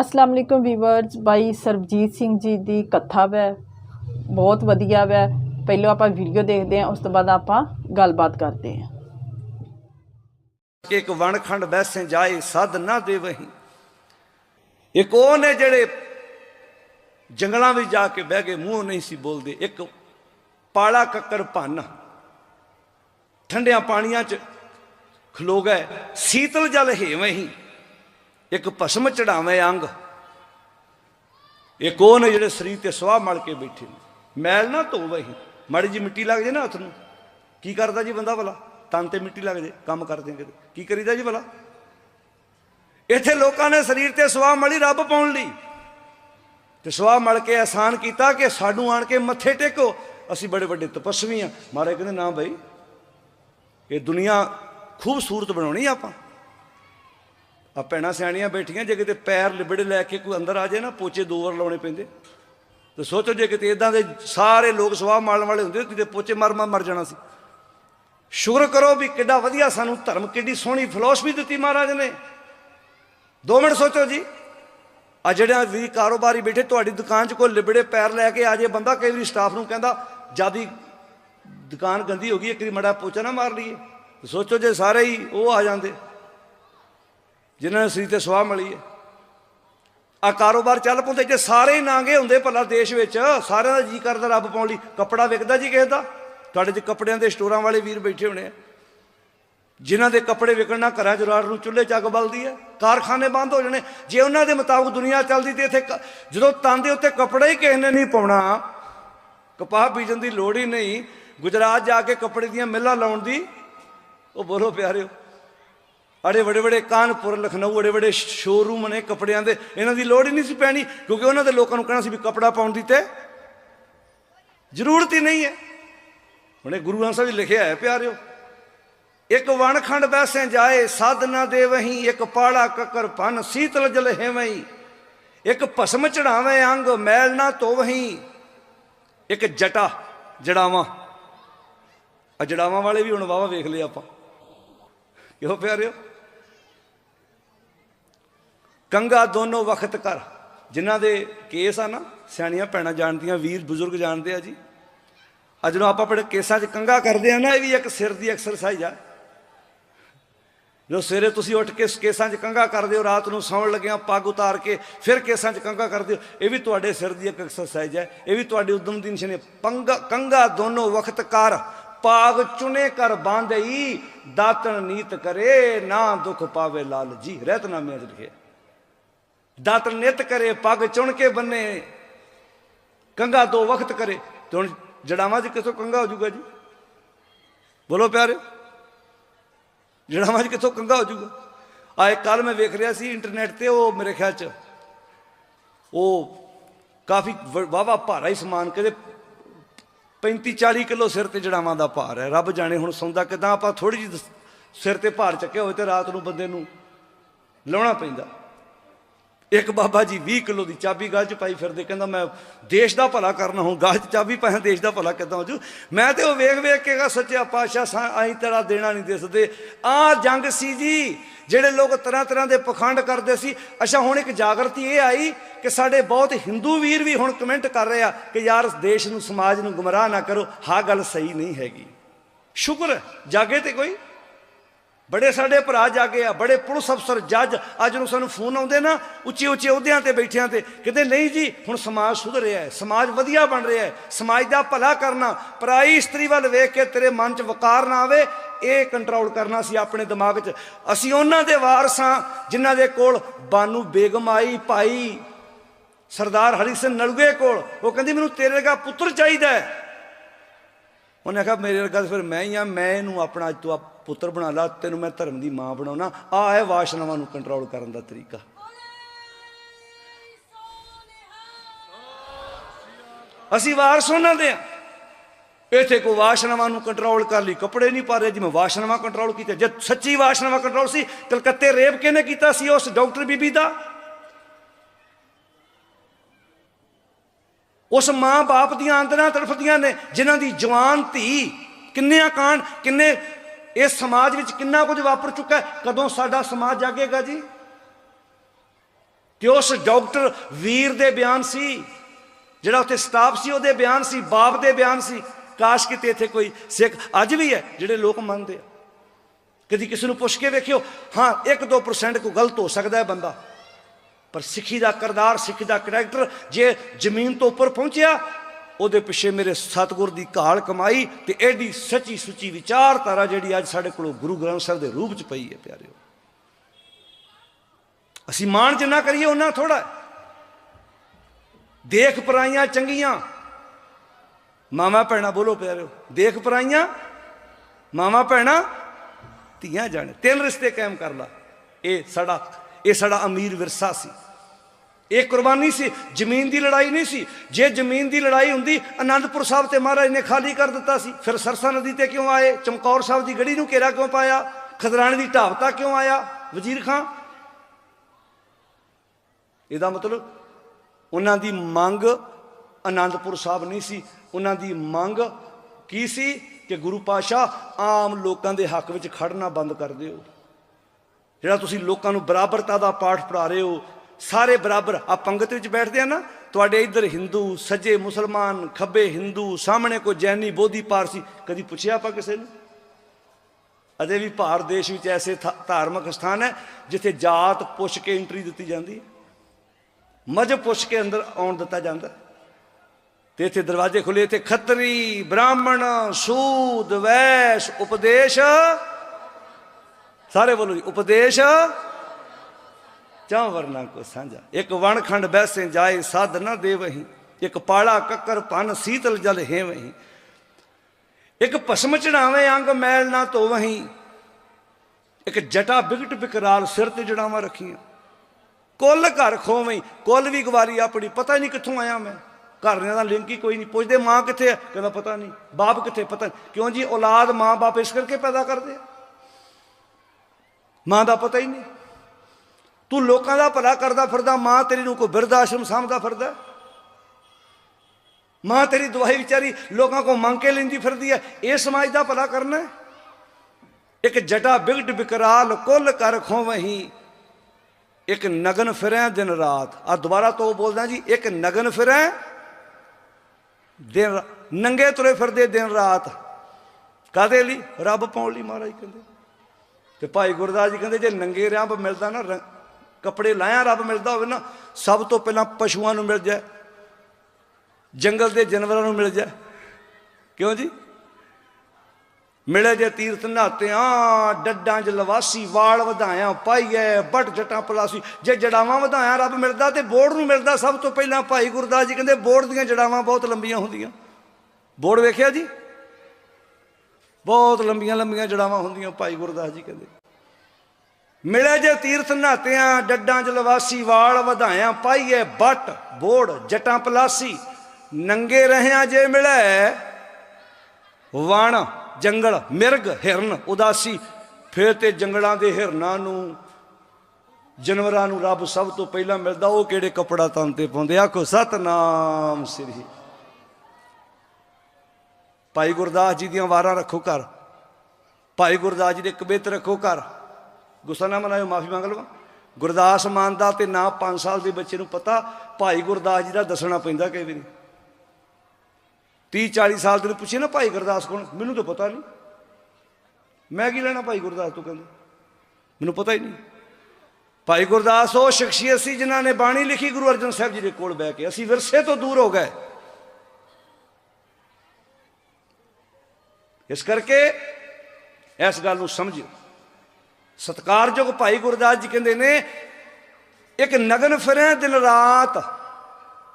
ਅਸਲਾਮ ਅਲੈਕੁਮ ਵੀਵਰਸ, ਬਾਈ ਸਰਬਜੀਤ ਸਿੰਘ ਜੀ ਦੀ ਕਥਾ ਵੈ। ਬਹੁਤ ਵਧੀਆ ਵੈ। ਪਹਿਲਾਂ ਆਪਾਂ ਵੀਡੀਓ ਦੇਖਦੇ ਹਾਂ, ਉਸ ਤੋਂ ਬਾਅਦ ਆਪਾਂ ਗੱਲਬਾਤ ਕਰਦੇ ਹਾਂ। ਕਿ ਇੱਕ ਵਣਖੰਡ ਬੈਸੇ ਜਾਏ, ਸਦ ਨਾ ਦੇਵਹੀ। ਇੱਕ ਉਹ ਨੇ ਜਿਹੜੇ ਜੰਗਲਾਂ ਵਿੱਚ ਜਾ ਕੇ ਬਹਿ ਗਏ, ਮੂੰਹ ਨਹੀਂ ਸੀ ਬੋਲਦੇ। ਇੱਕ ਪਾਲਾ ਕੱਕਰ ਭੰਨ। ਠੰਡਿਆਂ ਪਾਣੀਆਂ 'ਚ ਖਲੋ ਗਏ। ਸੀਤਲ ਜਲ ਹੇਵਹੀਂ। ਇੱਕ ਭਸਮ ਚੜਾਵੇਂ ਅੰਗ। ਇਹ ਉਹ ਨੇ ਜਿਹੜੇ ਸਰੀਰ ਤੇ ਸਵਾਹ ਮਲ ਕੇ ਬੈਠੇ ਨੇ। ਮੈਲ ਨਾ ਧੋਵਹੀਂ ਮਾੜੀ ਜੀ ਮਿੱਟੀ ਲੱਗ ਜੇ ਨਾ ਹੱਥ ਨੂੰ। ਕੀ ਕਰਦਾ ਜੀ ਬੰਦਾ ਭਲਾ? ਤਨ ਤੇ ਮਿੱਟੀ ਲੱਗ ਜੇ, ਕੰਮ ਕਰਦੇ ਆ ਕਿਤੇ। ਕੀ ਕਰੀਦਾ ਜੀ ਭਲਾ? ਇੱਥੇ ਲੋਕਾਂ ਨੇ ਸਰੀਰ ਤੇ ਸਵਾਹ ਮਲੀ ਰੱਬ ਪਾਉਣ ਲਈ। ਤੇ ਸਵਾਹ ਮਲ ਕੇ ਆਸਾਨ ਕੀਤਾ ਕਿ ਸਾਨੂੰ ਆਣ ਕੇ ਮੱਥੇ ਟੇਕੋ। ਅਸੀਂ ਬੜੇ ਵੱਡੇ ਤਪਸਵੀ ਆ। ਮਾਰੇ ਕਹਿੰਦੇ, ਨਾ ਬਈ, ਇਹ ਦੁਨੀਆ ਖੂਬਸੂਰਤ ਬਣਾਉਣੀ ਆਪਾਂ। ਆ ਭੈਣਾਂ ਸਿਆਣੀਆਂ ਬੈਠੀਆਂ, ਜੇ ਕਿਤੇ ਪੈਰ ਲਿਬੜੇ ਲੈ ਕੇ ਕੋਈ ਅੰਦਰ ਆ ਜਾਏ ਨਾ, ਪੋਚੇ ਦੋ ਵਾਰ ਲਾਉਣੇ ਪੈਂਦੇ। ਤੇ ਸੋਚੋ ਜੇ ਕਿਤੇ ਇਦਾਂ ਦੇ ਸਾਰੇ ਲੋਕ ਸਵਾਹ ਮਾਰਨ ਵਾਲੇ ਹੁੰਦੇ ਕਿਤੇ ਪੋਚੇ ਮਾਰ ਮਾਰ ਮਰ ਜਾਣਾ ਸੀ। ਸ਼ੁਕਰ ਕਰੋ ਵੀ ਕਿੱਡਾ ਵਧੀਆ ਸਾਨੂੰ ਧਰਮ, ਕਿੱਡੀ ਸੋਹਣੀ ਫਿਲਾਸਫੀ ਦਿੱਤੀ ਮਹਾਰਾਜ ਨੇ। ਦੋ ਮਿੰਟ ਸੋਚੋ ਜੀ। ਆ ਜਿਹੜਾ ਵੀ ਕਾਰੋਬਾਰੀ ਬੈਠੇ, ਤੁਹਾਡੀ ਦੁਕਾਨ 'ਚ ਕੋਈ ਲਿਬੜੇ ਪੈਰ ਲੈ ਕੇ ਆ ਜੇ ਬੰਦਾ ਕਈ ਵਾਰੀ ਸਟਾਫ ਨੂੰ ਕਹਿੰਦਾ, ਜਿਆਦੀ ਦੁਕਾਨ ਗੰਦੀ ਹੋ ਗਈ, ਇੱਕ ਵਾਰੀ ਮੜਾ ਪੋਚਾ ਨਾ ਮਾਰ ਲਈਏ। ਸੋਚੋ ਜੇ ਸਾਰੇ ਹੀ ਉਹ ਆ ਜਾਂਦੇ। ਜਿਨ੍ਹਾਂ ਨੇ ਸਰੀਰ ਤੇ ਸਵਾਹ ਮਿਲੀ ਹੈ। ਆ ਕਾਰੋਬਾਰ ਚੱਲ ਪਉਂਦੇ, ਜੇ ਸਾਰੇ ਹੀ ਨਾਂਗੇ ਹੁੰਦੇ ਭਲਾ ਦੇਸ਼ ਵਿੱਚ, ਸਾਰਿਆਂ ਦਾ ਜੀ ਕਰਦਾ ਰੱਬ ਪਾਉਣ ਲਈ, ਕੱਪੜਾ ਵਿਕਦਾ ਜੀ ਕਿਸੇ ਦਾ? ਤੁਹਾਡੇ ਚ ਕੱਪੜਿਆਂ ਦੇ ਸਟੋਰਾਂ ਵਾਲੇ ਵੀਰ ਬੈਠੇ ਹੋਣੇ ਆ। ਜਿਨ੍ਹਾਂ ਦੇ ਕੱਪੜੇ ਵਿਕਣ ਨਾ ਘਰਾਂ ਚ ਰਾਤ ਨੂੰ ਚੁੱਲ੍ਹੇ ਚੱਗ ਬਲਦੀ ਹੈ, ਕਾਰਖਾਨੇ ਬੰਦ ਹੋ ਜਾਣੇ। ਜੇ ਉਹਨਾਂ ਦੇ ਮੁਤਾਬਕ ਦੁਨੀਆ ਚੱਲਦੀ ਤੇ ਇੱਥੇ ਕ- ਜਦੋਂ ਤਨ ਦੇ ਉੱਤੇ ਕੱਪੜਾ ਹੀ ਕਿਸੇ ਨੇ ਨਹੀਂ ਪਾਉਣਾ, ਕਪਾਹ ਬੀਜਣ ਦੀ ਲੋੜ ਹੀ ਨਹੀਂ। ਗੁਜਰਾਤ ਜਾ ਕੇ ਕੱਪੜੇ ਦੀਆਂ ਮਿੱਲਾਂ ਲਾਉਣ ਦੀ, ਉਹ ਬੋਲੋ ਪਿਆਰਿਓ। ਅੜੇ ਬੜੇ ਬੜੇ ਕਾਨਪੁਰ, ਲਖਨਊ, ਅੜੇ ਵੱਡੇ ਸ਼ੋਰੂਮ ਨੇ ਕੱਪੜਿਆਂ ਦੇ, ਇਹਨਾਂ ਦੀ ਲੋੜ ਹੀ ਨਹੀਂ ਸੀ ਪੈਣੀ, ਕਿਉਂਕਿ ਉਹਨਾਂ ਦੇ ਲੋਕਾਂ ਨੂੰ ਕਹਿਣਾ ਸੀ ਵੀ ਕੱਪੜਾ ਪਾਉਣ ਦੀ ਤੇ ਜ਼ਰੂਰਤ ਹੀ ਨਹੀਂ ਹੈ। ਹੁਣੇ ਗੁਰੂ ਗ੍ਰੰਥ ਸਾਹਿਬ 'ਚ ਲਿਖਿਆ ਹੈ, ਪਿਆਰਿਓ, ਇੱਕ ਵਣਖੰਡ ਬੈਸੇ ਜਾਏ, ਸਾਧ ਨਾ ਦੇਵਹੀਂ, ਇੱਕ ਪਾਲਾ ਕੱਕਰ ਪਨ, ਸੀਤਲ ਜਲ ਹੈਵਹੀਂ ਇੱਕ ਭਸਮ ਚੜਾਵੇਂ ਅੰਗ, ਮੈਲ ਨਾ ਧੋਵਹੀਂ, ਇੱਕ ਜਟਾ ਜੜਾਵਾਂ। ਆ ਵਾਲੇ ਵੀ ਹੁਣ ਵਾਵਾ ਵੇਖ ਲਿਆ ਆਪਾਂ। ਕਿਉਂ ਪਿਆਰਿਓ? ਕੰਗਾ ਦੋਨੋਂ ਵਕਤ ਕਰ ਜਿਨ੍ਹਾਂ ਦੇ ਕੇਸ ਆ ਨਾ, ਸਿਆਣੀਆਂ ਭੈਣਾਂ ਜਾਣਦੀਆਂ, ਵੀਰ ਬਜ਼ੁਰਗ ਜਾਣਦੇ ਆ ਜੀ। ਅੱਜ ਜਦੋਂ ਆਪਾਂ ਆਪਣੇ ਕੇਸਾਂ 'ਚ ਕੰਗਾ ਕਰਦੇ ਆ ਨਾ, ਇਹ ਵੀ ਇੱਕ ਸਿਰ ਦੀ ਐਕਸਰਸਾਈਜ਼ ਆ। ਜੋ ਸਵੇਰੇ ਤੁਸੀਂ ਉੱਠ ਕੇ ਕੇਸਾਂ 'ਚ ਕੰਗਾ ਕਰਦੇ ਹੋ, ਰਾਤ ਨੂੰ ਸੌਣ ਲੱਗਿਆਂ ਪੱਗ ਉਤਾਰ ਕੇ ਫਿਰ ਕੇਸਾਂ 'ਚ ਕੰਗਾ ਕਰਦੇ ਹੋ, ਇਹ ਵੀ ਤੁਹਾਡੇ ਸਿਰ ਦੀ ਇੱਕ ਐਕਸਰਸਾਈਜ਼ ਹੈ ਇਹ ਵੀ ਤੁਹਾਡੇ ਉਦਮ ਦੀ ਨਿਸ਼ਾਨੀ ਹੈ। ਪੰਗਾ, ਕੰਗਾ ਦੋਨੋਂ ਵਕਤ ਕਰ ਪਾਗ ਚੁਨੇ ਕਰ ਬਾਂਧਈ, ਦਾਤਣ ਨੀਤ ਕਰੇ, ਨਾ ਦੁਖ ਪਾਵੇ ਲਾਲ ਜੀ ਰਹਿਤਨਾਮੇ 'ਚ ਲਿਖਿਆ ਦਾਤਣ ਨਿਤ ਕਰੇ, ਪੱਗ ਚੁਣ ਕੇ ਬੰਨੇ ਕੰਗਾ ਦੋ ਵਕਤ ਕਰੇ। ਤੇ ਹੁਣ ਜੜਾਵਾਂ 'ਚ ਕਿਥੋਂ ਕੰਗਾ ਹੋ ਜਾਊਗਾ ਜੀ? ਬੋਲੋ ਪਿਆਰੇ। ਜੜਾਵਾਂ 'ਚ ਕਿੱਥੋਂ ਕੰਗਾ ਹੋ ਜਾਊਗਾ? ਆ ਕੱਲ ਮੈਂ ਵੇਖ ਰਿਹਾ ਸੀ ਇੰਟਰਨੈਟ ਤੇ, ਉਹ ਮੇਰੇ ਖਿਆਲ 'ਚ ਉਹ ਕਾਫੀ ਵਾਵਾ ਭਾਰਾ ਹੀ ਸਮਾਨ, ਕਹਿੰਦੇ 35 40 ਕਿਲੋ ਸਿਰ ਤੇ ਜੜਾਵਾਂ ਦਾ ਭਾਰ ਹੈ। ਰੱਬ ਜਾਣੇ ਹੁਣ ਸੌਂਦਾ ਕਿਦਾਂ, ਆਪਾਂ ਥੋੜੀ ਜਿਹੀ ਸਿਰ ਤੇ ਭਾਰ ਚੱਕਿਆ ਹੋਵੇ ਤੇ ਰਾਤ ਨੂੰ ਬੰਦੇ ਨੂੰ ਲਾਉਣਾ ਪੈਂਦਾ। ਇੱਕ ਬਾਬਾ ਜੀ 20 ਕਿਲੋ ਦੀ ਚਾਬੀ ਗਲ 'ਚ ਪਾਈ ਫਿਰਦੇ, ਕਹਿੰਦਾ ਮੈਂ ਦੇਸ਼ ਦਾ ਭਲਾ ਕਰਨਾ ਹੁਣ ਗਲ 'ਚ ਚਾਬੀ ਪਾਇਆ, ਦੇਸ਼ ਦਾ ਭਲਾ ਕਿੱਦਾਂ ਹੋ ਮੈਂ ਤੇ ਉਹ ਵੇਖ ਵੇਖ ਕੇ ਕਹਾ ਸੱਚਿਆ ਪਾਤਸ਼ਾਹ ਸਾ ਆਈ ਤੇਰਾ ਦੇਣਾ ਨਹੀਂ ਦਿਸਦੇ ਆ ਜੰਗ ਸੀ ਜੀ, ਜਿਹੜੇ ਲੋਕ ਤਰ੍ਹਾਂ ਤਰ੍ਹਾਂ ਦੇ ਪਖੰਡ ਕਰਦੇ ਸੀ। ਅੱਛਾ, ਹੁਣ ਇੱਕ ਜਾਗਰਤੀ ਇਹ ਆਈ ਕਿ ਸਾਡੇ ਬਹੁਤ ਹਿੰਦੂ ਵੀਰ ਵੀ ਹੁਣ ਕਮੈਂਟ ਕਰ ਰਹੇ ਆ ਕਿ ਯਾਰ, ਦੇਸ਼ ਨੂੰ, ਸਮਾਜ ਨੂੰ ਗੁੰਮਰਾਹ ਨਾ ਕਰੋ ਹਾਂ ਗੱਲ ਸਹੀ ਨਹੀਂ ਹੈਗੀ। ਸ਼ੁਕਰ ਜਾਗੇ ਤੇ ਕੋਈ? ਬੜੇ ਸਾਡੇ ਭਰਾ ਜਾਗੇ ਆ, ਬੜੇ ਪੁਲਿਸ ਅਫਸਰ, ਜੱਜ, ਅੱਜ ਨੂੰ ਸਾਨੂੰ ਫੋਨ ਆਉਂਦੇ ਨਾ ਉੱਚੇ ਉੱਚੇ ਅਹੁਦਿਆਂ ਤੇ ਬੈਠਿਆਂ ਤੇ ਕਿਤੇ ਨਹੀਂ ਜੀ, ਹੁਣ ਸਮਾਜ ਸੁਧਰ ਰਿਹਾ ਹੈ, ਸਮਾਜ ਵਧੀਆ ਬਣ ਰਿਹਾ ਹੈ, ਸਮਾਜ ਦਾ ਭਲਾ ਕਰਨਾ, ਪਰਾਈ ਇਸਤਰੀ ਵੱਲ ਵੇਖ ਕੇ ਤੇਰੇ ਮਨ 'ਚ ਵਕਾਰ ਨਾ ਆਵੇ, ਇਹ ਕੰਟਰੋਲ ਕਰਨਾ ਸੀ ਆਪਣੇ ਦਿਮਾਗ 'ਚ। ਅਸੀਂ ਉਹਨਾਂ ਦੇ ਵਾਰਸ ਹਾਂ, ਜਿਨ੍ਹਾਂ ਦੇ ਕੋਲ ਬਾਨੂ ਬੇਗਮ ਆਈ, ਭਾਈ ਸਰਦਾਰ ਹਰੀ ਸਿੰਘ ਨਲੂਏ ਕੋਲ, ਉਹ ਕਹਿੰਦੀ, ਮੈਨੂੰ ਤੇਰੇ ਵਰਗਾ ਪੁੱਤਰ ਚਾਹੀਦਾ ਹੈ। ਉਹਨੇ ਆਖਿਆ, ਮੇਰੇ ਵਰਗਾ ਫਿਰ ਮੈਂ ਹੀ ਆ, ਮੈਂ ਇਹਨੂੰ ਆਪਣਾ ਅੱਜ ਤੋਂ ਪੁੱਤਰ ਬਣਾ ਲਾ, ਤੈਨੂੰ ਮੈਂ ਧਰਮ ਦੀ ਮਾਂ ਬਣਾਉਣਾ। ਆ ਹੈ ਵਾਸ਼ਨਾਵਾਂ ਨੂੰ ਕੰਟਰੋਲ ਕਰਨ ਦਾ ਤਰੀਕਾ। ਅਸੀਂ ਵਾਰਸ ਉਹਨਾਂ ਦੇ ਆ। ਇੱਥੇ ਕੋ ਵਾਸ਼ਨਾਵਾਂ ਨੂੰ ਕੰਟਰੋਲ ਕਰ ਲਈ, ਕੱਪੜੇ ਨਹੀਂ ਪਾ ਰਹੇ, ਜਿਵੇਂ ਵਾਸ਼ਨਾਵਾਂ ਕੰਟਰੋਲ ਕੀਤੇ ਜੇ ਸੱਚੀ ਵਾਸ਼ਨਾਵਾਂ ਕੰਟਰੋਲ ਸੀ, ਕਲਕੱਤੇ ਰੇਪ ਕਿਹਨੇ ਕੀਤਾ ਸੀ, ਉਸ ਡਾਕਟਰ ਬੀਬੀ ਦਾ? ਉਸ ਮਾਂ ਬਾਪ ਦੀਆਂ ਆਂਦਰਾਂ ਤੜਫਦੀਆਂ ਨੇ, ਜਿਨ੍ਹਾਂ ਦੀ ਜਵਾਨ ਧੀ ਕਿੰਨੇ ਕਾਂਡ, ਕਿੰਨੇ, ਇਸ ਸਮਾਜ ਵਿੱਚ ਕਿੰਨਾ ਕੁਝ ਵਾਪਰ ਚੁੱਕਾ ਕਦੋਂ ਸਾਡਾ ਸਮਾਜ ਜਾਗੇਗਾ ਜੀ? ਕਿ ਉਸ ਡਾਕਟਰ ਵੀਰ ਦੇ ਬਿਆਨ ਸੀ, ਜਿਹੜਾ ਉੱਥੇ ਸਟਾਫ ਸੀ, ਉਹਦੇ ਬਿਆਨ ਸੀ, ਬਾਪ ਦੇ ਬਿਆਨ ਸੀ। ਕਾਸ਼ ਕਿਤੇ ਇੱਥੇ ਕੋਈ ਸਿੱਖ ਅੱਜ ਵੀ ਹੈ, ਜਿਹੜੇ ਲੋਕ ਮੰਨਦੇ ਆ। ਕਦੀ ਕਿਸੇ ਨੂੰ ਪੁੱਛ ਕੇ ਵੇਖਿਓ, ਹਾਂ 1-2% ਕੋ ਗਲਤ ਹੋ ਸਕਦਾ ਹੈ ਬੰਦਾ। ਪਰ ਸਿੱਖੀ ਦਾ ਕਰਦਾਰ, ਸਿੱਖੀ ਦਾ ਕਰੈਕਟਰ ਜੇ ਜ਼ਮੀਨ ਤੋਂ ਉੱਪਰ ਪਹੁੰਚਿਆ, ਉਹਦੇ ਪਿੱਛੇ ਮੇਰੇ ਸਤਿਗੁਰ ਦੀ ਕਾਲ ਕਮਾਈ ਤੇ ਐਡੀ ਸੱਚੀ ਸੁੱਚੀ ਵਿਚਾਰਧਾਰਾ ਜਿਹੜੀ ਅੱਜ ਸਾਡੇ ਕੋਲ ਗੁਰੂ ਗ੍ਰੰਥ ਸਾਹਿਬ ਦੇ ਰੂਪ ਚ ਪਈ ਹੈ ਪਿਆਰਿਓ। ਅਸੀਂ ਮਾਣ ਜਿੰਨਾ ਕਰੀਏ ਉਹਨਾਂ ਥੋੜਾ ਦੇਖ ਪਰਾਈਆਂ ਚੰਗੀਆਂ। ਮਾਮਾ ਭੈਣਾ ਬੋਲੋ ਪਿਆਰਿਓ, ਦੇਖ ਪਰਾਈਆਂ ਮਾਮਾ ਭੈਣਾ ਧੀਆਂ ਜਾਣੇ। ਤਿੰਨ ਰਿਸ਼ਤੇ ਕਾਇਮ ਕਰ ਲਾ। ਇਹ ਸਾਡਾ ਇਹ ਸਾਡਾ ਅਮੀਰ ਵਿਰਸਾ ਸੀ। ਇਹ ਕੁਰਬਾਨੀ ਸੀ, ਜ਼ਮੀਨ ਦੀ ਲੜਾਈ ਨਹੀਂ ਸੀ। ਜੇ ਜ਼ਮੀਨ ਦੀ ਲੜਾਈ ਹੁੰਦੀ ਆਨੰਦਪੁਰ ਸਾਹਿਬ ਤੇ ਮਹਾਰਾਜ ਨੇ ਖਾਲੀ ਕਰ ਦਿੱਤਾ ਸੀ। ਫਿਰ ਸਰਸਾ ਨਦੀ ਤੇ ਕਿਉਂ ਆਏ? ਚਮਕੌਰ ਸਾਹਿਬ ਦੀ ਗੜੀ ਨੂੰ ਘੇਰਾ ਕਿਉਂ ਪਾਇਆ? ਖਦਰਾਣੇ ਦੀ ਢਾਬਤਾ ਕਿਉਂ ਆਇਆ? ਵਜ਼ੀਰ ਖਾਂ, ਇਹਦਾ ਮਤਲਬ ਉਹਨਾਂ ਦੀ ਮੰਗ ਅਨੰਦਪੁਰ ਸਾਹਿਬ ਨਹੀਂ ਸੀ। ਉਹਨਾਂ ਦੀ ਮੰਗ ਕੀ ਸੀ? ਕਿ ਗੁਰੂ ਪਾਸ਼ਾ ਆਮ ਲੋਕਾਂ ਦੇ ਹੱਕ ਵਿੱਚ ਖੜਨਾ ਬੰਦ ਕਰ ਦਿਓ। ਜਿਹੜਾ ਤੁਸੀਂ ਲੋਕਾਂ ਨੂੰ ਬਰਾਬਰਤਾ ਦਾ ਪਾਠ ਪੜ੍ਹਾ ਰਹੇ ਹੋ ਸਾਰੇ ਬਰਾਬਰ ਆ ਪੰਗਤ ਵਿੱਚ ਬੈਠਦੇ ਆ ਨਾ, ਤੁਹਾਡੇ ਇੱਧਰ ਹਿੰਦੂ ਸੱਜੇ ਮੁਸਲਮਾਨ, ਖੱਬੇ ਹਿੰਦੂ ਸਾਹਮਣੇ ਕੋਈ ਜੈਨੀ, ਬੋਧੀ, ਪਾਰਸੀ, ਕਦੀ ਪੁੱਛਿਆ ਆਪਾਂ ਕਿਸੇ ਨੂੰ? ਅਜੇ ਵੀ ਭਾਰਤ ਦੇਸ਼ ਵਿੱਚ ਐਸੇ ਧਾਰਮਿਕ ਸਥਾਨ ਹੈ ਜਿੱਥੇ ਜਾਤ ਪੁੱਛ ਕੇ ਐਂਟਰੀ ਦਿੱਤੀ ਜਾਂਦੀ ਹੈ। ਮਜ਼ਹਬ ਪੁੱਛ ਕੇ ਅੰਦਰ ਆਉਣ ਦਿੱਤਾ ਜਾਂਦਾ। ਤੇ ਇੱਥੇ ਦਰਵਾਜ਼ੇ ਖੁੱਲੇ ਇੱਥੇ ਖੱਤਰੀ, ਬ੍ਰਾਹਮਣ, ਸੂਦ, ਵੈਸ਼, ਉਪਦੇਸ਼, ਸਾਰੇ ਬੋਲੋ ਜੀ, ਉਪਦੇਸ਼ ਚਾਹ ਵਰਨਾ ਕੋ ਸਾਂਝਾ। ਇੱਕ ਵਣਖੰਡ ਬੈਸੇ ਜਾਏ, ਸਾਧ ਨਾ ਦੇਵਹੀ। ਇੱਕ ਪਾਲਾ ਕੱਕਰ ਪਨ ਸੀਤਲ ਜਲ ਹੇਵਹੀ। ਇੱਕ ਭਸਮ ਚੜਾਵੇਂ ਅੰਗ ਮੈਲ ਨਾ ਧੋਵਹੀ। ਇੱਕ ਜਟਾ ਬਿਗਟ ਬਿਕਰਾਲ ਸਿਰ ਤੇ ਜੜਾਵਾਂ ਰੱਖੀਆਂ। ਕੁੱਲ ਘਰ ਖੋਵੀਂ, ਕੁੱਲ ਵੀ ਗਵਾਰੀ ਆਪਣੀ, ਪਤਾ ਨਹੀਂ ਕਿੱਥੋਂ ਆਇਆ ਮੈਂ। ਘਰਦਿਆਂ ਦਾ ਲਿੰਕ ਹੀ ਕੋਈ ਨਹੀਂ, ਪੁੱਛਦੇ ਮਾਂ ਕਿੱਥੇ ਹੈ ਕਹਿੰਦਾ ਪਤਾ ਨਹੀਂ। ਬਾਪ ਕਿੱਥੇ, ਪਤਾ ਕਿਉਂ ਜੀ, ਔਲਾਦ ਮਾਂ ਬਾਪ ਇਸ ਕਰਕੇ ਪੈਦਾ ਕਰਦੇ ਮਾਂ ਦਾ ਪਤਾ ਹੀ ਨਹੀਂ। ਤੂੰ ਲੋਕਾਂ ਦਾ ਭਲਾ ਕਰਦਾ ਫਿਰਦਾ, ਮਾਂ ਤੇਰੀ ਨੂੰ ਕੋਈ ਬਿਰਧ ਆਸ਼ਰਮ ਸਾਂਭਦਾ ਫਿਰਦਾ? ਮਾਂ ਤੇਰੀ ਦਵਾਈ ਵਿਚਾਰੀ ਲੋਕਾਂ ਕੋ ਮੰਗ ਕੇ ਲੈਂਦੀ ਫਿਰਦੀ ਹੈ, ਇਹ ਸਮਾਜ ਦਾ ਭਲਾ ਕਰਨਾ ਹੈ? ਇੱਕ ਜਟਾ ਬਿਗਟ ਬਿਕਰਾਲ ਕੁੱਲ ਕਰ ਖੋਵਹੀ, ਇੱਕ ਨਗਨ ਫਿਰੈ ਦਿਨ ਰਾਤ। ਆ ਦੁਬਾਰਾ ਤੋਂ ਬੋਲਦਾ ਜੀ, ਇੱਕ ਨਗਨ ਫਿਰੈ ਦਿਨ ਨੰਗੇ ਤੁਰੇ ਫਿਰਦੇ ਦਿਨ ਰਾਤ। ਕਾਦੇ ਲਈ? ਰੱਬ ਪਾਉਣ ਲਈ ਮਹਾਰਾਜ ਕਹਿੰਦੇ। ਤੇ ਭਾਈ ਗੁਰਦਾਸ ਜੀ ਕਹਿੰਦੇ, ਜੇ ਨੰਗੇ ਰੱਬ ਮਿਲਦਾ ਨਾ ਰ- ਕੱਪੜੇ ਲਾਇਆ ਰੱਬ ਮਿਲਦਾ ਹੋਵੇ ਨਾ, ਸਭ ਤੋਂ ਪਹਿਲਾਂ ਪਸ਼ੂਆਂ ਨੂੰ ਮਿਲ ਜਾਏ, ਜੰਗਲ ਦੇ ਜਾਨਵਰਾਂ ਨੂੰ ਮਿਲ ਜਾਏ। ਕਿਉਂ ਜੀ? ਮਿਲੇ ਜੇ ਤੀਰਥ ਨਹਾਤਿਆਂ ਡੱਡਾਂ 'ਚ ਲਵਾਸੀ, ਵਾਲ ਵਧਾਇਆ ਪਾਈਐ ਬਟ ਜਟਾਂ ਪਲਾਸੀ, ਜੇ ਜੜਾਵਾਂ ਵਧਾਇਆ, ਰੱਬ ਮਿਲਦਾ ਤੇ ਬੋੜ ਨੂੰ ਮਿਲਦਾ ਸਭ ਤੋਂ ਪਹਿਲਾਂ। ਭਾਈ ਗੁਰਦਾਸ ਜੀ ਕਹਿੰਦੇ, ਬੋੜ ਦੀਆਂ ਜੜਾਵਾਂ ਬਹੁਤ ਲੰਬੀਆਂ ਹੁੰਦੀਆਂ। ਬੋੜ ਵੇਖਿਆ ਜੀ? ਬਹੁਤ ਲੰਬੀਆਂ ਲੰਬੀਆਂ ਜੜਾਵਾਂ ਹੁੰਦੀਆਂ, ਭਾਈ ਗੁਰਦਾਸ ਜੀ ਕਹਿੰਦੇ। ਮਿਲੇ ਜੇ ਤੀਰਥ ਨਹਾਤਿਆਂ, ਡੱਡਾਂ 'ਚ ਲਵਾਸੀ, ਵਾਲ ਵਧਾਇਆ, ਪਾਈਏ ਬਟ, ਬੋੜ, ਜਟਾਂ ਪਲਾਸੀ। ਨੰਗੇ ਰਹਿਆਂ ਜੇ ਮਿਲੇ, ਵਣ, ਜੰਗਲ, ਮਿਰਗ, ਹਿਰਨ, ਉਦਾਸੀ। ਫਿਰ ਤੇ ਜੰਗਲਾਂ ਦੇ ਹਿਰਨਾਂ ਨੂੰ, ਜਾਨਵਰਾਂ ਨੂੰ ਰੱਬ ਸਭ ਤੋਂ ਪਹਿਲਾਂ ਮਿਲਦਾ, ਉਹ ਕਿਹੜੇ ਕਪੜਾ ਤਨ ਤੇ ਪਾਉਂਦੇ? ਆਖੋ, ਸਤਨਾਮ ਸ੍ਰੀ। ਭਾਈ ਗੁਰਦਾਸ ਜੀ ਦੀਆਂ ਵਾਰਾਂ ਰੱਖੋ ਘਰ। ਭਾਈ ਗੁਰਦਾਸ ਜੀ ਦੇ ਕਬਿੱਤ ਰੱਖੋ ਘਰ। ਗੁੱਸਾ ਨਾ ਮਨਾਇਓ, ਮਾਫੀ ਮੰਗ ਲਵਾਂ। ਗੁਰਦਾਸ ਮਾਨ ਦਾ ਤੇ ਨਾ 5 ਸਾਲ ਦੇ ਬੱਚੇ ਨੂੰ ਪਤਾ, ਭਾਈ ਗੁਰਦਾਸ ਜੀ ਦਾ ਦੱਸਣਾ ਪੈਂਦਾ ਕਈ ਵਾਰੀ 30 40 ਸਾਲ ਦੇ ਨੂੰ ਪੁੱਛੇ ਨਾ ਭਾਈ ਗੁਰਦਾਸ ਕੋਣ? ਮੈਨੂੰ ਤਾਂ ਪਤਾ ਨਹੀਂ। ਮੈਂ ਕੀ ਲੈਣਾ ਭਾਈ ਗੁਰਦਾਸ ਤੋਂ ਕਹਿੰਦੇ? ਮੈਨੂੰ ਪਤਾ ਹੀ ਨਹੀਂ। ਭਾਈ ਗੁਰਦਾਸ ਉਹ ਸ਼ਖਸੀਅਤ ਸੀ ਜਿਨ੍ਹਾਂ ਨੇ ਬਾਣੀ ਲਿਖੀ ਗੁਰੂ ਅਰਜਨ ਸਾਹਿਬ ਜੀ ਦੇ ਕੋਲ ਬਹਿ ਕੇ। ਅਸੀਂ ਵਿਰਸੇ ਤੋਂ ਦੂਰ ਹੋ ਗਏ। ਇਸ ਕਰਕੇ ਇਸ ਗੱਲ ਨੂੰ ਸਮਝਿਓ। ਸਤਕਾਰਯੋਗ ਭਾਈ ਗੁਰਦਾਸ ਜੀ ਕਹਿੰਦੇ ਨੇ, ਇੱਕ ਨਗਨ ਫਿਰੇ ਦਿਨ ਰਾਤ,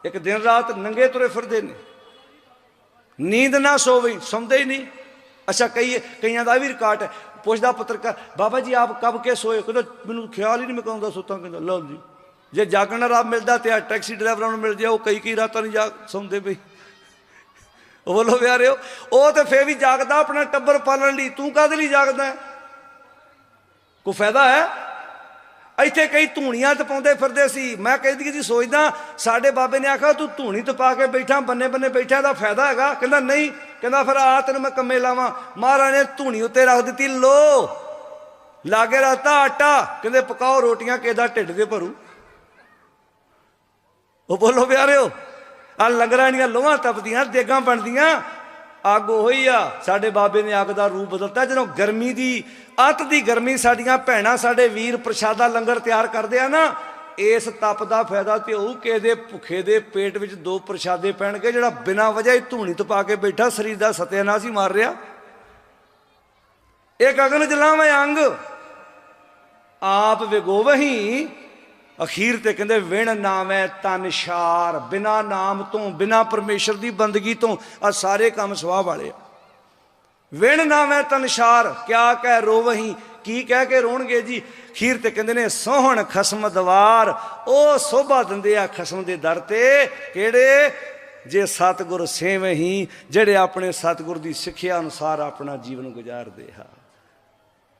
ਇੱਕ ਦਿਨ ਰਾਤ ਨੰਗੇ ਤੁਰੇ ਫਿਰਦੇ ਨੇ। ਨੀਂਦ ਨਾ ਸੋਵੇ, ਸੌਂਦੇ ਹੀ ਨਹੀਂ। ਅੱਛਾ, ਕਈ, ਕਈਆਂ ਦਾ ਵੀ ਰਿਕਾਰਡ ਹੈ। ਪੁੱਛਦਾ ਪੱਤਰਕਾਰ, ਬਾਬਾ ਜੀ ਆਪ ਕਬ ਕੇ ਸੋਏ? ਕਹਿੰਦਾ, ਮੈਨੂੰ ਖਿਆਲ ਹੀ ਨਹੀਂ, ਮੈਂ ਕਹੂੰਦਾ ਸੁੱਤਾ, ਕਹਿੰਦਾ, ਲਓ ਜੀ। ਜੇ ਜਾਗਣ ਦਾ ਰਾਤ ਮਿਲਦਾ ਤੇ ਆ ਟੈਕਸੀ ਡਰਾਈਵਰਾਂ ਨੂੰ ਮਿਲ ਜਾ ਉਹ ਕਈ ਕਈ ਰਾਤਾਂ ਨਹੀਂ ਜਾਗ, ਸੌਂਦੇ ਬਈ ਉਹ ਬੋਲੋ, ਪਿਆਰਿਓ, ਉਹ ਤੇ ਫੇਰ ਵੀ ਜਾਗਦਾ, ਆਪਣਾ ਟੱਬਰ ਪਾਲਣ ਲਈ। ਤੂੰ ਕਾਹਦੇ ਲਈ ਜਾਗਦਾ ਹੈ? ਕੋਈ ਫਾਇਦਾ ਹੈ? ਇੱਥੇ ਕਈ ਧੂਣੀਆਂ ਤਪਾਉਂਦੇ ਫਿਰਦੇ ਸੀ। ਮੈਂ ਕਹਿੰਦੀ ਜੀ ਸੋਚਦਾ, ਸਾਡੇ ਬਾਬੇ ਨੇ ਆਖਿਆ, ਤੂੰ ਧੂਣੀ ਤਪਾ ਕੇ ਬੈਠਾ, ਬੰਨੇ ਬੰਨੇ ਬੈਠਾ ਇਹਦਾ ਫਾਇਦਾ ਹੈਗਾ? ਕਹਿੰਦਾ, ਨਹੀਂ। ਕਹਿੰਦਾ, ਫਿਰ ਆ ਤੈਨੂੰ ਮੈਂ ਕੰਮੇ ਲਾਵਾਂ। ਮਹਾਰਾਜ ਨੇ ਧੂਣੀ ਉੱਤੇ ਰੱਖ ਦਿੱਤੀ, ਲੋ, ਲਾਗੇ ਰਹਤਾ ਆਟਾ। ਕਹਿੰਦੇ, ਪਕਾਓ ਰੋਟੀਆਂ, ਕਿਹਦਾ ਢਿੱਡ ਦੇ ਭਰੂ? ਉਹ ਬੋਲੋ, ਪਿਆਰਿਓ ਆ ਲੰਗਰਾਂ ਦੀਆਂ ਲੋਹਾਂ ਤਪਦੀਆਂ, ਦੇਗਾਂ ਬਣਦੀਆਂ ਅੱਗ ਉਹੀ ਆ, ਸਾਡੇ ਬਾਬੇ ਨੇ ਅੱਗ ਦਾ ਰੂਪ ਬਦਲਤਾ। ਜਦੋਂ ਗਰਮੀ ਦੀ, ਅੱਤ ਦੀ ਗਰਮੀ ਸਾਡੀਆਂ ਭੈਣਾਂ ਸਾਡੇ ਵੀਰ ਪ੍ਰਸ਼ਾਦਾ ਲੰਗਰ ਤਿਆਰ ਕਰਦੇ ਆ ਨਾ, ਇਸ ਤਪ ਦਾ ਫਾਇਦਾ ਤੇ ਉਹ ਕਿਸੇ ਦੇ ਭੁੱਖੇ ਦੇ ਪੇਟ ਵਿੱਚ ਦੋ ਪ੍ਰਸ਼ਾਦੇ ਪੈਣਗੇ, ਜਿਹੜਾ ਬਿਨਾਂ ਵਜ੍ਹਾ ਹੀ ਧੂਣੀ ਤਪਾ ਕੇ ਬੈਠਾ, ਸਰੀਰ ਦਾ ਸਤਿਆਨਾਸ਼ ਹੀ ਮਾਰ ਰਿਹਾ। ਇਹ ਗਗਨ ਜਲਾਵੇਂ ਅੰਗ, ਆਪ ਵਿਗੋਵਹੀ ਅਖੀਰ ਤੇ ਕਹਿੰਦੇ, ਵਿਣ ਨਾਮੈ ਤਨਸ਼ਾਰ ਬਿਨਾ ਨਾਮ ਤੋਂ, ਬਿਨਾ ਪਰਮੇਸ਼ਰ ਦੀ ਬੰਦਗੀ ਤੋਂ ਆ ਸਾਰੇ ਕੰਮ ਸਵਾਹ ਵਾਲੇ ਆ। ਵਿਣ ਨਾਮੈ ਤਨਸ਼ਾਰ ਕਿਆ ਕਹਿ ਰੋਵਹੀ, ਕੀ ਕਹਿ ਕੇ ਰੋਣਗੇ ਜੀ? ਖੀਰ ਤੇ ਕਹਿੰਦੇ ਨੇ, ਸੋਹਣ ਖਸਮ ਦਵਾਰ, ਉਹ ਸੋਭਾ ਦਿੰਦੇ ਆ ਖਸਮ ਦੇ ਦਰ ਤੇ, ਕਿਹੜੇ? ਜੇ ਸਤਿਗੁਰ ਸੇਵਹੀ, ਜਿਹੜੇ ਆਪਣੇ ਸਤਿਗੁਰ ਦੀ ਸਿੱਖਿਆ ਅਨੁਸਾਰ ਆਪਣਾ ਜੀਵਨ ਗੁਜ਼ਾਰਦੇ ਆ।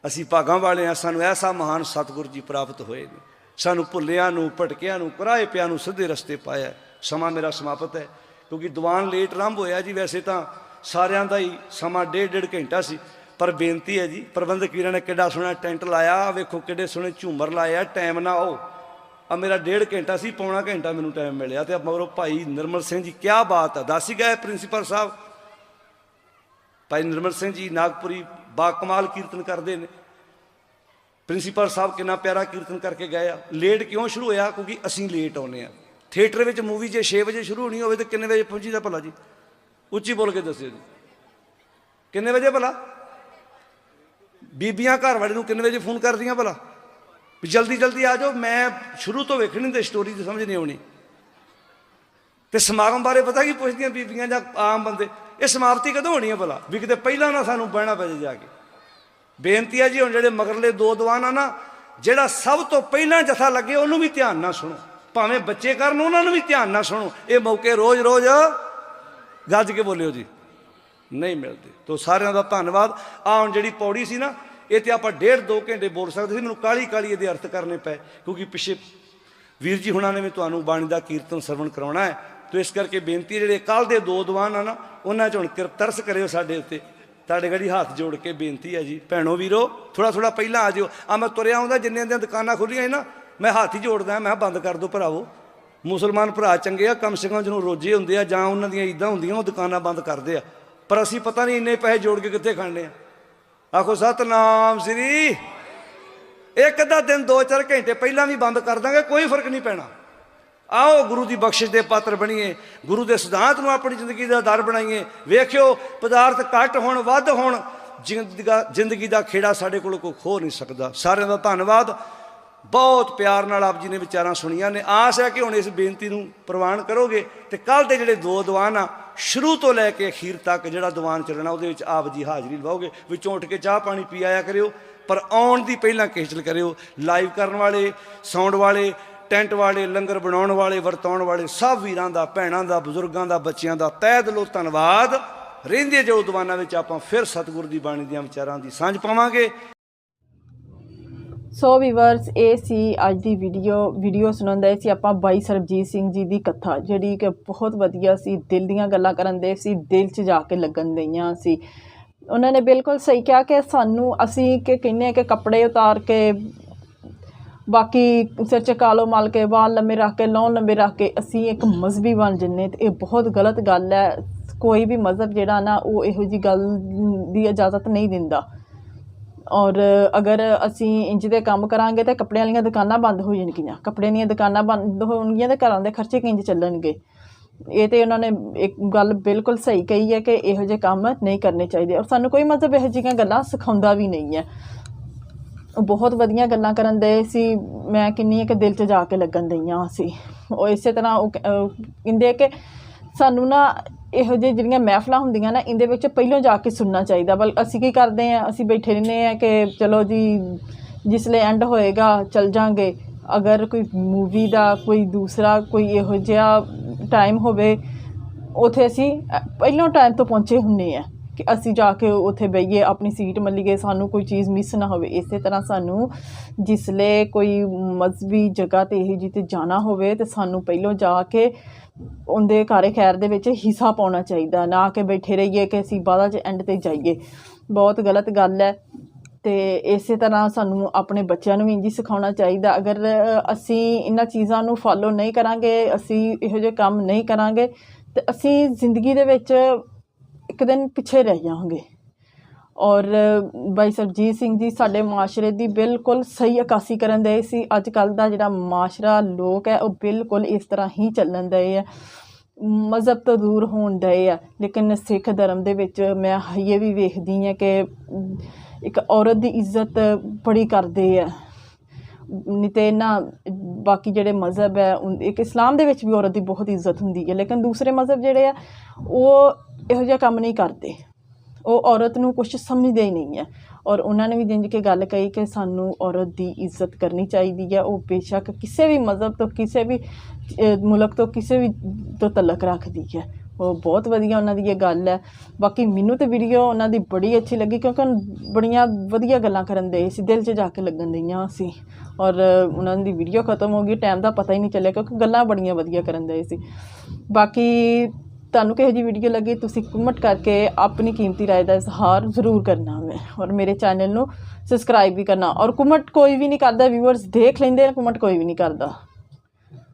ਅਸੀਂ ਭਾਗਾਂ ਵਾਲੇ ਆ, ਸਾਨੂੰ ਐਸਾ ਮਹਾਨ ਸਤਿਗੁਰ ਜੀ ਪ੍ਰਾਪਤ ਹੋਏ ਨੇ। ਸਾਨੂੰ ਭੁੱਲਿਆਂ ਨੂੰ, ਭਟਕਿਆਂ ਨੂੰ ਕੁਰਾਏ ਪਿਆਂ ਨੂੰ ਸਿੱਧੇ ਰਸਤੇ ਪਾਇਆ ਸਮਾਂ ਮੇਰਾ ਸਮਾਪਤ ਹੈ, ਕਿਉਂਕਿ ਦੀਵਾਨ ਲੇਟ ਆਰੰਭ ਹੋਇਆ ਜੀ, ਵੈਸੇ ਤਾਂ ਸਾਰਿਆਂ ਦਾ ਹੀ ਸਮਾਂ ਡੇਢ ਡੇਢ ਘੰਟਾ ਸੀ। ਪਰ ਬੇਨਤੀ ਹੈ ਜੀ, ਪ੍ਰਬੰਧਕ ਵੀਰਾਂ ਨੇ ਕਿੱਡਾ ਸੋਹਣਾ ਟੈਂਟ ਲਾਇਆ, ਆਹ ਵੇਖੋ ਕਿੱਡੇ ਸੋਹਣੇ ਝੂਮਰ ਲਾਇਆ ਟਾਈਮ ਨਾ ਆਓ। ਆ ਮੇਰਾ ਡੇਢ ਘੰਟਾ ਸੀ, ਪੌਣਾ ਘੰਟਾ ਮੈਨੂੰ ਟਾਈਮ ਮਿਲਿਆ ਤੇ ਮਗਰੋਂ ਭਾਈ ਨਿਰਮਲ ਸਿੰਘ ਜੀ ਕੀ ਬਾਤ ਹੈ, ਦੱਸ ਹੀ ਗਏ ਪ੍ਰਿੰਸੀਪਲ ਸਾਹਿਬ। ਭਾਈ ਨਿਰਮਲ ਸਿੰਘ ਜੀ, ਨਾਗਪੁਰੀ ਬਾਕਮਾਲ ਕੀਰਤਨ ਕਰਦੇ ਨੇ। ਪ੍ਰਿੰਸੀਪਲ ਸਾਹਿਬ ਕਿੰਨਾ ਪਿਆਰਾ ਕੀਰਤਨ ਕਰਕੇ ਗਏ ਆ। ਲੇਟ ਕਿਉਂ ਸ਼ੁਰੂ ਹੋਇਆ? ਕਿਉਂਕਿ ਅਸੀਂ ਲੇਟ ਆਉਨੇ ਆ। ਥੀਏਟਰ ਵਿੱਚ ਮੂਵੀ ਜੇ 6 ਵਜੇ ਸ਼ੁਰੂ ਹੋਣੀ ਹੋਵੇ ਤਾਂ ਕਿੰਨੇ ਵਜੇ ਪਹੁੰਚੀਦਾ ਭਲਾ ਜੀ? ਉੱਚੀ ਬੋਲ ਕੇ ਦੱਸਿਓ ਜੀ। ਕਿੰਨੇ ਵਜੇ ਭਲਾ? ਬੀਬੀਆਂ ਘਰ ਵਾਲੇ ਨੂੰ ਕਿੰਨੇ ਵਜੇ ਫੋਨ ਕਰਦੀਆਂ ਭਲਾ? ਵੀ ਜਲਦੀ ਜਲਦੀ ਆ ਜਾਓ। ਮੈਂ ਸ਼ੁਰੂ ਤੋਂ ਵੇਖਣੀ ਤੇ ਸਟੋਰੀ ਦੀ ਸਮਝ ਨਹੀਂ ਆਉਣੀ। ਤੇ ਸਮਾਗਮ ਬਾਰੇ ਪਤਾ ਕੀ ਪੁੱਛਦੀਆਂ ਬੀਬੀਆਂ ਜਾਂ ਆਮ ਬੰਦੇ? ਇਹ ਸਮਾਪਤੀ ਕਦੋਂ ਹੋਣੀ ਹੈ ਭਲਾ? ਵੀ ਕਿਤੇ ਪਹਿਲਾਂ ਨਾ ਸਾਨੂੰ ਬਹਿਣਾ ਪੈ ਜਾ ਕੇ। ਬੇਨਤੀ ਹੈ ਜੀ, ਹੁਣ ਜਿਹੜੇ ਮਗਰਲੇ ਦੋ ਦੀਵਾਨ ਆ ਨਾ, ਜਿਹੜਾ ਸਭ ਤੋਂ ਪਹਿਲਾਂ ਜਥਾ ਲੱਗੇ, ਉਹਨੂੰ ਵੀ ਧਿਆਨ ਨਾਲ ਸੁਣੋ। ਭਾਵੇਂ ਬੱਚੇ ਕਰਨ, ਉਹਨਾਂ ਨੂੰ ਵੀ ਧਿਆਨ ਨਾਲ ਸੁਣੋ। ਇਹ ਮੌਕੇ ਰੋਜ਼-ਰੋਜ਼ ਗੱਜ ਕੇ ਬੋਲਿਓ ਜੀ। ਨਹੀਂ ਮਿਲਦੇ। ਤੋਂ ਸਾਰਿਆਂ ਦਾ ਧੰਨਵਾਦ। ਆ ਹੁਣ ਜਿਹੜੀ ਪੌੜੀ ਸੀ ਨਾ, ਇਹ ਤੇ ਆਪਾਂ ਡੇਢ ਦੋ ਘੰਟੇ ਬੋਲ ਸਕਦੇ ਸੀ, ਮੈਨੂੰ ਕਾਲੀ ਕਾਲੀ ਇਹਦੇ ਅਰਥ ਕਰਨੇ ਪਏ। ਕਿਉਂਕਿ ਪਿੱਛੇ ਵੀਰ ਜੀ ਹੁਣਾਂ ਨੇ ਵੀ ਤੁਹਾਨੂੰ ਬਾਣੀ ਦਾ ਕੀਰਤਨ ਸਰਵਣ ਕਰਾਉਣਾ ਹੈ। ਤੋ ਇਸ ਕਰਕੇ ਬੇਨਤੀ ਹੈ ਜਿਹੜੇ ਕੱਲ ਦੇ ਦੋ ਦੀਵਾਨ ਆ ਨਾ, ਉਹਨਾਂ 'ਚ ਹੁਣ ਕਿਰਪ ਤਰਸ ਕਰਿਓ ਸਾਡੇ ਉੱਤੇ। ਤੁਹਾਡੇ ਘੜੀ ਹੱਥ ਜੋੜ ਕੇ ਬੇਨਤੀ ਹੈ ਜੀ, ਭੈਣੋ ਵੀਰੋ ਥੋੜਾ ਥੋੜਾ ਪਹਿਲਾਂ ਆ ਜਿਓ। ਆ ਮੈਂ ਤੁਰਿਆ ਆਉਂਦਾ ਜਿੰਨੇ ਦੀਆਂ ਦੁਕਾਨਾਂ ਖੁੱਲੀਆਂ ਸੀ ਨਾ, ਮੈਂ ਹੱਥ ਹੀ ਜੋੜਦਾ, ਮੈਂ ਕਿਹਾ ਬੰਦ ਕਰ ਦਿਓ ਭਰਾਵੋ। ਮੁਸਲਮਾਨ ਭਰਾ ਚੰਗੇ ਆ, ਕਮ ਸੇ ਕਮ ਜਿਹਨੂੰ ਰੋਜੇ ਹੁੰਦੇ ਆ ਜਾਂ ਉਹਨਾਂ ਦੀਆਂ ਇਦਾਂ ਹੁੰਦੀਆਂ, ਉਹ ਦੁਕਾਨਾਂ ਬੰਦ ਕਰਦੇ ਆ। ਪਰ ਅਸੀਂ ਪਤਾ ਨਹੀਂ ਇੰਨੇ ਪੈਸੇ ਜੋੜ ਕੇ ਕਿੱਥੇ ਖਾਣੇ ਆ। ਆਖੋ, ਸਤਨਾਮ ਸ੍ਰੀ। ਇੱਕ ਅੱਧਾ ਦਿਨ 2-4 ਘੰਟੇ ਪਹਿਲਾਂ ਵੀ ਬੰਦ ਕਰ ਦਾਂਗੇ, ਕੋਈ ਫ਼ਰਕ ਨਹੀਂ ਪੈਣਾ। ਆਓ ਗੁਰੂ ਦੀ ਬਖਸ਼ਿਸ਼ ਦੇ ਪਾਤਰ ਬਣੀਏ, ਗੁਰੂ ਦੇ ਸਿਧਾਂਤ ਨੂੰ ਆਪਣੀ ਜ਼ਿੰਦਗੀ ਦਾ ਦਰ ਬਣਾਈਏ। ਵੇਖਿਓ, ਪਦਾਰਥ ਘੱਟ ਹੋਣ, ਵੱਧ ਹੋਣ, ਜ਼ਿੰਦਗਾ- ਜ਼ਿੰਦਗੀ ਦਾ ਖੇੜਾ ਸਾਡੇ ਕੋਲ ਕੋਈ ਖੋ ਨਹੀਂ ਸਕਦਾ। ਸਾਰਿਆਂ ਦਾ ਧੰਨਵਾਦ। ਬਹੁਤ ਪਿਆਰ ਨਾਲ ਆਪ ਜੀ ਨੇ ਵਿਚਾਰਾਂ ਸੁਣੀਆਂ ਨੇ। ਆਸ ਹੈ ਕਿ ਹੁਣ ਇਸ ਬੇਨਤੀ ਨੂੰ ਪ੍ਰਵਾਨ ਕਰੋਗੇ ਤੇ ਕੱਲ ਦੇ ਜਿਹੜੇ ਦੋ ਦੀਵਾਨ ਆ, ਸ਼ੁਰੂ ਤੋਂ ਲੈ ਕੇ ਅਖੀਰ ਤੱਕ ਜਿਹੜਾ ਦੀਵਾਨ ਚੱਲਣਾ, ਉਹਦੇ ਵਿੱਚ ਆਪ ਜੀ ਹਾਜ਼ਰੀ ਲਵਾਓਗੇ ਵਿੱਚੋਂ ਉੱਠ ਕੇ ਚਾਹ ਪਾਣੀ ਪੀ ਆਇਆ ਕਰਿਓ, ਪਰ ਆਉਣ ਦੀ ਪਹਿਲਾਂ ਖੇਚਲ ਕਰਿਓ। ਲਾਈਵ ਕਰਨ ਵਾਲੇ ਸਾਊਂਡ ਵਾਲੇ ਟੈਂਟ ਵਾਲੇ, ਲੰਗਰ ਬਣਾਉਣ ਵਾਲੇ, ਵਰਤਾਉਣ ਵਾਲੇ ਸਭ ਵੀਰਾਂ ਦਾ, ਭੈਣਾਂ ਦਾ, ਬਜ਼ੁਰਗਾਂ ਦਾ, ਬੱਚਿਆਂ ਦਾ ਤਹਿ ਦਿਲੋਂ ਧੰਨਵਾਦ। ਰਹਿੰਦੇ ਜੋ ਦੀਵਾਨਾਂ ਵਿੱਚ ਆਪਾਂ ਫਿਰ ਸਤਿਗੁਰ ਦੀ ਬਾਣੀ ਦੀਆਂ ਵਿਚਾਰਾਂ ਦੀ ਸਾਂਝ ਪਾਵਾਂਗੇ। ਸੋ ਵੀਵਰਸ ਇਹ ਸੀ ਅੱਜ ਦੀ ਵੀਡੀਓ ਵੀਡੀਓ ਸੁਣਾਉਂਦੇ ਸੀ ਆਪਾਂ ਬਾਈ ਸਰਬਜੀਤ ਸਿੰਘ ਜੀ ਦੀ ਕਥਾ, ਜਿਹੜੀ ਕਿ ਬਹੁਤ ਵਧੀਆ ਸੀ। ਦਿਲ ਦੀਆਂ ਗੱਲਾਂ ਕਰਨ ਦੇ ਸੀ, ਦਿਲ 'ਚ ਜਾ ਕੇ ਲੱਗਣ ਦਈਆਂ ਸੀ। ਉਹਨਾਂ ਨੇ ਬਿਲਕੁਲ ਸਹੀ ਕਿਹਾ ਕਿ ਸਾਨੂੰ ਅਸੀਂ ਕਿ ਕਹਿੰਦੇ ਕਿ ਕੱਪੜੇ ਉਤਾਰ ਕੇ ਬਾਕੀ ਸਿਰ 'ਚ ਕਾਲੋ ਮਲ ਕੇ, ਵਾਲ ਲੰਮੇ ਰੱਖ ਕੇ ਲੌਂ ਲੰਮੇ ਰੱਖ ਕੇ, ਅਸੀਂ ਇੱਕ ਮਜ਼ਹਬੀ ਬਣ ਜੰਨੇ ਤੇ ਇਹ ਬਹੁਤ ਗਲਤ ਗੱਲ ਹੈ। ਕੋਈ ਵੀ ਮਜ਼ਹਬ ਜਿਹੜਾ ਨਾ, ਉਹ ਇਹੋ ਜੀ ਗੱਲ ਦੀ ਇਜਾਜ਼ਤ ਨਹੀਂ ਦਿੰਦਾ। ਔਰ ਅਗਰ ਅਸੀਂ ਇੰਜ ਦੇ ਕੰਮ ਕਰਾਂਗੇ ਤਾਂ ਕੱਪੜਿਆਂ ਵਾਲੀਆਂ ਦੁਕਾਨਾਂ ਬੰਦ ਹੋ ਜਾਣਗੀਆਂ। ਕੱਪੜਿਆਂ ਦੀਆਂ ਦੁਕਾਨਾਂ ਬੰਦ ਹੋਣਗੀਆਂ ਤੇ ਘਰਾਂ ਦੇ ਖਰਚੇ ਕਿੰਜ ਚੱਲਣਗੇ? ਇਹ ਤੇ ਉਹਨਾਂ ਨੇ ਇੱਕ ਗੱਲ ਬਿਲਕੁਲ ਸਹੀ ਕਹੀ ਹੈ ਕਿ ਇਹੋ ਜਿਹੇ ਕੰਮ ਨਹੀਂ ਕਰਨੇ ਚਾਹੀਦੇ। ਔਰ ਸਾਨੂੰ ਕੋਈ ਮਤਲਬ ਇਹੋ ਜਿਹੀਆਂ ਗੱਲਾਂ ਸਿਖਾਉਂਦਾ ਵੀ ਨਹੀਂ ਹੈ। ਬਹੁਤ ਵਧੀਆ ਗੱਲਾਂ ਕਰਨ ਦੇ ਸੀ। ਮੈਂ ਕਿੰਨੀ ਇੱਕ ਦਿਲ 'ਚ ਜਾ ਕੇ ਲੱਗਣ ਦਈਆਂ ਸੀ। ਉਹ ਇਸੇ ਤਰ੍ਹਾਂ ਉਹ ਕ- ਅਹ ਕਹਿੰਦੇ ਕਿ ਸਾਨੂੰ ਨਾ ਇਹੋ ਜਿਹੇ ਜਿਹੜੀਆਂ ਮਹਿਫਲਾਂ ਹੁੰਦੀਆਂ ਨਾ ਇਹਦੇ ਵਿੱਚ ਪਹਿਲਾਂ ਜਾ ਕੇ ਸੁਣਨਾ ਚਾਹੀਦਾ। ਬਲ ਅਸੀਂ ਕੀ ਕਰਦੇ ਆ? ਅਸੀਂ ਬੈਠੇ ਰਹਿੰਦੇ ਆ ਕਿ ਚਲੋ ਜੀ ਜਿਸਲੇ ਐਂਡ ਹੋਏਗਾ ਚਲ ਜਾਾਂਗੇ। ਅਗਰ ਕੋਈ ਮੂਵੀ ਦਾ ਕੋਈ ਦੂਸਰਾ ਕੋਈ ਇਹੋ ਜਿਹਾ ਟਾਈਮ ਹੋਵੇ ਉਥੇ ਅਸੀਂ ਅ, ਪਹਿਲਾਂ ਟਾਈਮ ਤੋਂ ਪਹੁੰਚੇ ਹੁੰਨੇ ਆ। ਕਿ ਅਸੀਂ ਜਾ ਕੇ ਉੱਥੇ ਬਈਏ ਆਪਣੀ ਸੀਟ ਮੱਲੀਏ, ਸਾਨੂੰ ਕੋਈ ਚੀਜ਼ ਮਿਸ ਨਾ ਹੋਵੇ। ਇਸੇ ਤਰ੍ਹਾਂ ਸਾਨੂੰ ਜਿਸਲੇ ਕੋਈ ਮਜ਼ਬੀ ਜਗ੍ਹਾ ਤੇ ਇਹ ਜਿੱਤੇ ਜਾਣਾ ਹੋਵੇ, ਤੇ ਸਾਨੂੰ ਪਹਿਲਾਂ ਜਾ ਕੇ ਉਹਦੇ ਕਾਰੇ ਖੈਰ ਦੇ ਵਿੱਚ ਹਿੱਸਾ ਪਾਉਣਾ ਚਾਹੀਦਾ। ਨਾ ਕਿ ਬੈਠੇ ਰਹੀਏ ਕਿ ਅਸੀਂ ਬਾਅਦ ਚ ਐਂਡ ਤੇ ਜਾਈਏ। ਬਹੁਤ ਗਲਤ ਗੱਲ ਹੈ। ਤੇ ਇਸੇ ਤਰ੍ਹਾਂ ਸਾਨੂੰ ਆਪਣੇ ਬੱਚਿਆਂ ਨੂੰ ਵੀ ਇੰਝ ਹੀ ਸਿਖਾਉਣਾ ਚਾਹੀਦਾ। ਅਗਰ ਅਸੀਂ ਇਹਨਾਂ ਚੀਜ਼ਾਂ ਨੂੰ ਫਾਲੋ ਨਹੀਂ ਕਰਾਂਗੇ, ਅਸੀਂ ਇਹੋ ਜਿਹੇ ਕੰਮ ਨਹੀਂ ਕਰਾਂਗੇ, ਤੇ ਅਸੀਂ ਜ਼ਿੰਦਗੀ ਦੇ ਵਿੱਚ ਇੱਕ ਦਿਨ ਪਿੱਛੇ ਰਹਿ ਜਾਵਾਂਗੇ। ਔਰ ਬਾਈ ਸਰਜੀਤ ਸਿੰਘ ਜੀ, ਸਾਡੇ ਮਾਸ਼ਰੇ ਦੀ ਬਿਲਕੁਲ ਸਹੀ ਅਕਾਸੀ ਕਰਨ ਦੇ ਸੀ। ਅੱਜ ਕੱਲ ਦਾ ਜਿਹੜਾ ਮਾਸ਼ਰਾ ਲੋਕ ਹੈ, ਉਹ ਬਿਲਕੁਲ ਇਸ ਤਰ੍ਹਾਂ ਹੀ ਚੱਲਣ ਦੇ ਆ। ਮਜ਼ਹਬ ਤੋਂ ਦੂਰ ਹੋਣ ਦੇ ਆ। ਲੇਕਿਨ ਸਿੱਖ ਧਰਮ ਦੇ ਵਿੱਚ ਮੈਂ ਇਹ ਵੀ ਵੇਖਦੀ ਹਾਂ ਕਿ ਇੱਕ ਔਰਤ ਦੀ ਇੱਜ਼ਤ ਬੜੀ ਕਰਦੇ ਆ। ਨਹੀਂ ਤੇ ਨਾ ਬਾਕੀ ਜਿਹੜੇ ਮਜ਼ਹਬ ਹੈ ਇੱਕ ਇਸਲਾਮ ਦੇ ਵਿੱਚ ਵੀ ਔਰਤ ਦੀ ਬਹੁਤ ਇੱਜ਼ਤ ਹੁੰਦੀ ਹੈ, ਲੇਕਿਨ ਦੂਸਰੇ ਮਜ਼ਹਬ ਜਿਹੜੇ ਆ, ਉਹ ਇਹੋ ਜਿਹਾ ਕੰਮ ਨਹੀਂ ਕਰਦੇ। ਉਹ ਔਰਤ ਨੂੰ ਕੁਝ ਸਮਝਦੇ ਹੀ ਨਹੀਂ ਹੈ। ਔਰ ਉਹਨਾਂ ਨੇ ਵੀ ਜਿੰਜ ਕੇ ਗੱਲ ਕਹੀ ਕਿ ਸਾਨੂੰ ਔਰਤ ਦੀ ਇੱਜ਼ਤ ਕਰਨੀ ਚਾਹੀਦੀ ਹੈ। ਉਹ ਬੇਸ਼ੱਕ ਕਿਸੇ ਵੀ ਮਜ਼ਹਬ ਤੋਂ, ਕਿਸੇ ਵੀ ਮੁਲਕ ਤੋਂ, ਕਿਸੇ ਵੀ ਤੋਂ ਤਲਕ ਰੱਖਦੀ ਹੈ। ਉਹ ਬਹੁਤ ਵਧੀਆ ਉਹਨਾਂ ਦੀ ਇਹ ਗੱਲ ਹੈ ਬਾਕੀ ਮੈਨੂੰ ਤੇ ਵੀਡੀਓ ਉਹਨਾਂ ਦੀ ਬੜੀ ਅੱਛੀ ਲੱਗੀ ਕਿਉਂਕਿ ਉਹ ਬੜੀਆਂ ਵਧੀਆ ਗੱਲਾਂ ਕਰਨ ਦੇ ਸੀ ਦਿਲ 'ਚ ਜਾ ਕੇ ਲੱਗਣ ਦਈਆਂ ਸੀ ਔਰ ਉਹਨਾਂ ਦੀ ਵੀਡੀਓ ਖਤਮ ਹੋ ਗਈ ਟਾਈਮ ਦਾ ਪਤਾ ਹੀ ਨਹੀਂ ਚੱਲਿਆ ਕਿਉਂਕਿ ਗੱਲਾਂ ਬੜੀਆਂ ਵਧੀਆ ਕਰਨ ਦੇ ਸੀ ਬਾਕੀ ਤੁਹਾਨੂੰ ਕਿਹੋ ਜਿਹੀ ਵੀਡੀਓ ਲੱਗੀ ਤੁਸੀਂ ਕਮੈਂਟ ਕਰਕੇ ਆਪਣੀ ਕੀਮਤੀ رائے ਦਾ ਇਜ਼ਹਾਰ ਜ਼ਰੂਰ ਕਰਨਾ ਹੈ ਔਰ ਮੇਰੇ ਚੈਨਲ ਨੂੰ ਸਬਸਕ੍ਰਾਈਬ ਵੀ ਕਰਨਾ ਔਰ ਕਮੈਂਟ ਕੋਈ ਵੀ ਨਹੀਂ ਕਰਦਾ ਵਿਊਅਰਸ ਦੇਖ ਲੈਂਦੇ ਨੇ ਕਮੈਂਟ ਕੋਈ ਵੀ ਨਹੀਂ ਕਰਦਾ